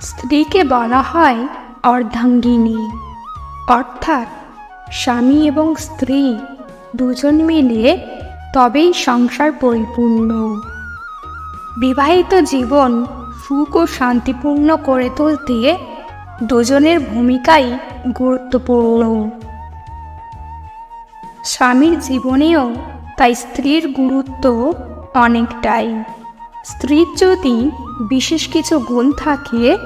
স্ত্রীকে বলা হয় অর্ধাঙ্গিনী। অর্থাৎ স্বামী এবং স্ত্রী দুজন মিলে তবেই সংসার পরিপূর্ণ। বিবাহিত জীবন সুখ ও শান্তিপূর্ণ করে তুলতে দুজনের ভূমিকাই গুরুত্বপূর্ণ। স্বামীর জীবনেও তাই স্ত্রীর গুরুত্ব অনেকটাই। স্ত্রীর যদি বিশেষ কিছু গুণ থাকে,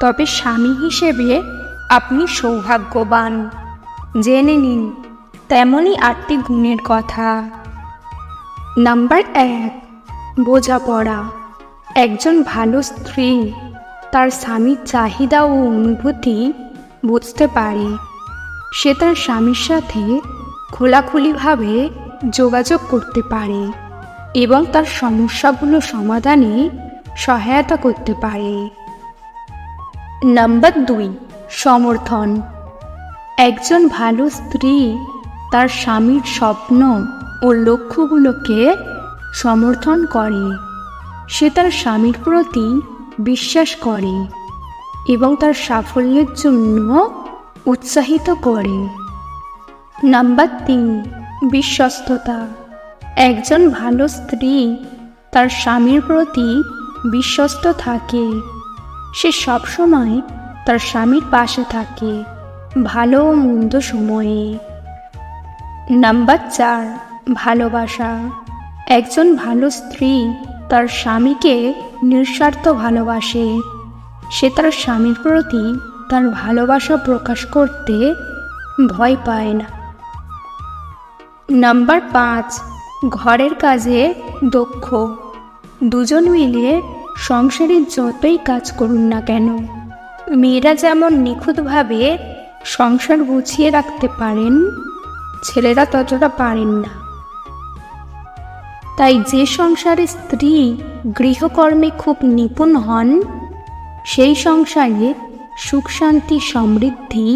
তবে স্বামী হিসেবে আপনি সৌভাগ্যবান। জেনে নিন তেমনই আটটি গুণের কথা। নাম্বার এক, বোঝাপড়া। একজন ভালো স্ত্রী তার স্বামীর চাহিদা ও অনুভূতি বুঝতে পারে। সে তার স্বামীর সাথে খোলাখুলিভাবে যোগাযোগ করতে পারে। এবং তার সমস্যাগুলো সমাধানে সহায়তা করতে পারে। নাম্বার দুই, সমর্থন। একজন ভালো স্ত্রী তার স্বামীর স্বপ্ন ও লক্ষ্যগুলোকে সমর্থন করে। সে তার স্বামীর প্রতি বিশ্বাস করে এবং তার সাফল্যের জন্য উৎসাহিত করে। নাম্বার তিন, বিশ্বস্ততা। একজন ভালো স্ত্রী তার স্বামীর প্রতি বিশ্বস্ত থাকে। সে সবসময় তার স্বামীর পাশে থাকে ভালো ও মন্দ সময়ে। নাম্বার চার, ভালোবাসা। একজন ভালো স্ত্রী তার স্বামীকে নিঃস্বার্থ ভালোবাসে। সে তার স্বামীর প্রতি তার ভালোবাসা প্রকাশ করতে ভয় পায় না। নাম্বার পাঁচ ঘরের কাজে দক্ষ। দুজন মিলে সংসারে যতই কাজ করুন না কেন, মেয়েরা যেমন নিখুঁতভাবে সংসার গুছিয়ে রাখতে পারেন, ছেলেরা ততটা পারেন না। তাই যে সংসারে স্ত্রী গৃহকর্মে খুব নিপুণ হন, সেই সংসারে সুখ, শান্তি, সমৃদ্ধি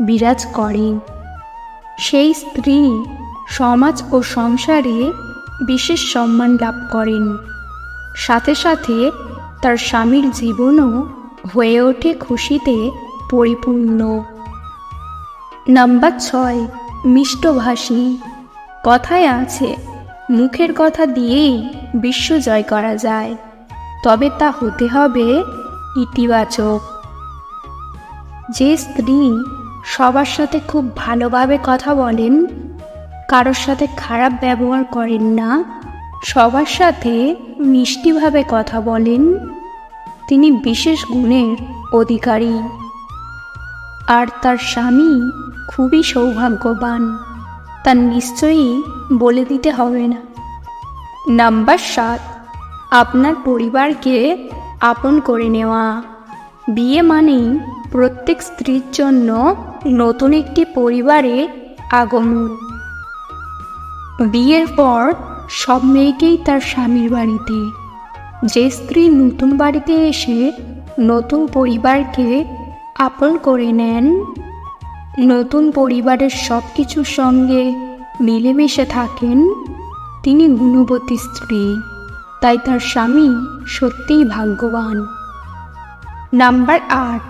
বিরাজ করে সেই স্ত্রী সমাজ ও সংসারে বিশেষ সম্মান লাভ করেন। সাথে সাথে তার স্বামীর জীবনও হয়ে ওঠে খুশিতে পরিপূর্ণ। নাম্বার ছয়, মিষ্টভাষী। কথায় আছে, মুখের কথা দিয়েই বিশ্ব জয় করা যায়। তবে তা হতে হবে ইতিবাচক। যে স্ত্রী সবার সাথে খুব ভালোভাবে কথা বলেন কারোর সাথে খারাপ ব্যবহার করেন না, সবার সাথে মিষ্টিভাবে কথা বলেন। তিনি বিশেষ গুণের অধিকারী। আর তার স্বামী খুবই সৌভাগ্যবান। তার নিশ্চয়ই বলে দিতে হবে না। নাম্বার সাত, আপনার পরিবারকে আপন করে নেওয়া। বিয়ে মানেই প্রত্যেক স্ত্রীর জন্য নতুন একটি পরিবারে আগমন। বিয়ের পর সব মেয়েকেই তার স্বামীর বাড়িতে। যে স্ত্রী নতুন বাড়িতে এসে নতুন পরিবারকে আপন করে নেন, নতুন পরিবারের সব কিছুর সঙ্গে মিলেমিশে থাকেন, তিনি গুণবতী স্ত্রী। তাই তার স্বামী সত্যিই ভাগ্যবান। নাম্বার আট,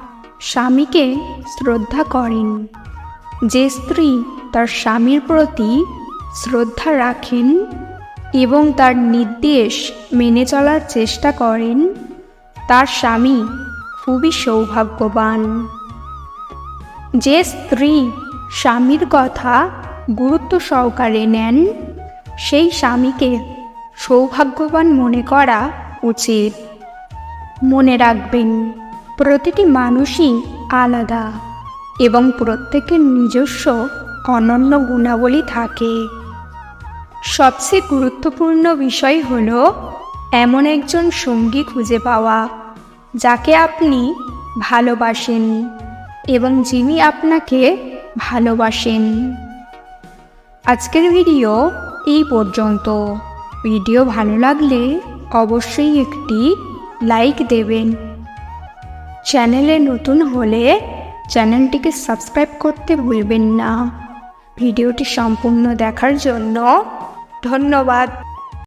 স্বামীকে শ্রদ্ধা করেন। যে স্ত্রী তার স্বামীর প্রতি শ্রদ্ধা রাখেন এবং তার নির্দেশ মেনে চলার চেষ্টা করেন, তার স্বামী খুবই সৌভাগ্যবান। যে স্ত্রী স্বামীর কথা গুরুত্ব সহকারে নেন, সেই স্বামীকে সৌভাগ্যবান মনে করা উচিত। মনে রাখবেন, প্রতিটি মানুষই আলাদা এবং প্রত্যেকের নিজস্ব অনন্য গুণাবলী থাকে। সবচেয়ে গুরুত্বপূর্ণ বিষয় হল এমন একজন সঙ্গী খুঁজে পাওয়া, যাকে আপনি ভালোবাসেন এবং যিনি আপনাকে ভালোবাসেন। আজকের ভিডিও এই পর্যন্ত। ভিডিও ভালো লাগলে অবশ্যই একটি লাইক দেবেন। চ্যানেলে নতুন হলে চ্যানেলটিকে সাবস্ক্রাইব করতে ভুলবেন না। ভিডিওটি সম্পূর্ণ দেখার জন্য ধন্যবাদ